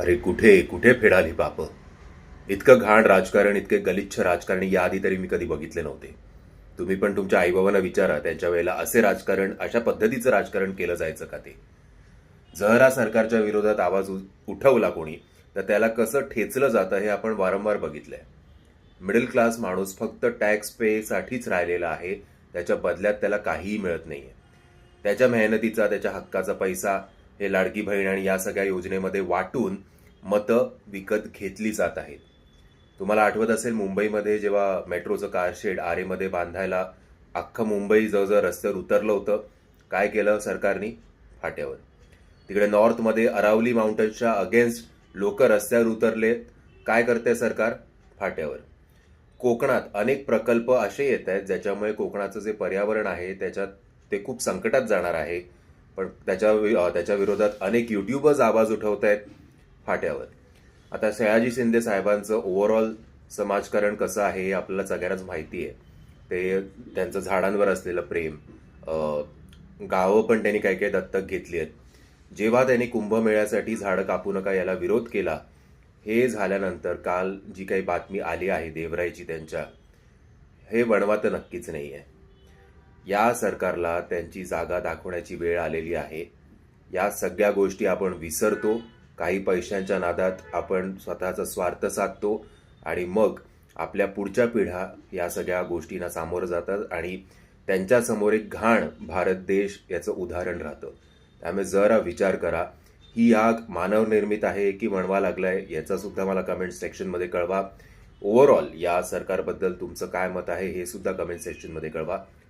अरे कुठे कुठे फेडाली बाप? इतकं घाण राजकारण इतके गलिच्छ राजकारण याआधी तरी मी कधी बघितले नव्हते. तुम्ही पण तुमच्या आईबाबांना विचारा त्यांच्या वेळेला असे राजकारण अशा पद्धतीचं राजकारण केलं जायचं का ते? जहरा सरकारच्या विरोधात आवाज उ- उठवला कोणी तर त्याला कसं ठेचलं जातं हे आपण वारंवार बघितलंय. मिडल क्लास माणूस फक्त टॅक्स पेसाठीच राहिलेला आहे त्याच्या बदल्यात त्याला काहीही मिळत नाही आहे त्याच्या मेहनतीचा त्याच्या हक्काचा पैसा हे लाडकी बहीण आणि या सगळ्या योजनेमध्ये वाटून मतं विकत घेतली जात आहेत. तुम्हाला आठवत असेल मुंबईमध्ये जेव्हा मेट्रोचं कारशेड आरेमध्ये बांधायला अख्खं मुंबई जवळजवळ रस्त्यावर उतरलं होतं काय केलं सरकारने? फाट्यावर. तिकडे नॉर्थमध्ये अरावली माउंटन्सच्या अगेन्स्ट लोक रस्त्यावर उतरले. काय करते सरकार? फाट्यावर. कोकणात अनेक प्रकल्प असे येत आहेत ज्याच्यामुळे कोकणाचं जे पर्यावरण आहे त्याच्यात ते खूप संकटात जाणार आहे. पण त्याच्या वि- त्याच्या विरोधात अनेक युट्यूबर्स आवाज उठवत आहेत फाट्यावर. आता सयाजी शिंदे साहेबांचं ओव्हरऑल समाजकारण कसं आहे हे आपल्याला सगळ्यांनाच माहिती आहे. ते त्यांचं झाडांवर असलेलं प्रेम गावं पण त्यांनी काही काही दत्तक घेतली आहेत. जेव्हा त्यांनी कुंभमेळ्यासाठी झाडं कापू नका याला विरोध केला हे झाल्यानंतर काल जी काही बातमी आली आहे देवरायची त्यांच्या हे वणवा तर नक्कीच नाही आहे या सरकारला त्यांची जागा दाखवण्याची वेळ आलेली आहे. या सगळ्या गोष्टी आपण विसरतो. काही पैशांच्या नादात आपण स्वतःचा स्वार्थ साधतो आणि मग आपल्या पुढच्या पिढ्या या सगळ्या गोष्टींना सामोरं जातात आणि त्यांच्यासमोर एक घाण भारत देश याचं उदाहरण राहतं. त्यामुळे जरा विचार करा. ही आग मानवनिर्मित आहे की म्हणवा लागलाय आहे याचासुद्धा मला कमेंट सेक्शनमध्ये कळवा. ओव्हरऑल या सरकारबद्दल तुमचं काय मत आहे हे सुद्धा कमेंट सेक्शनमध्ये कळवा.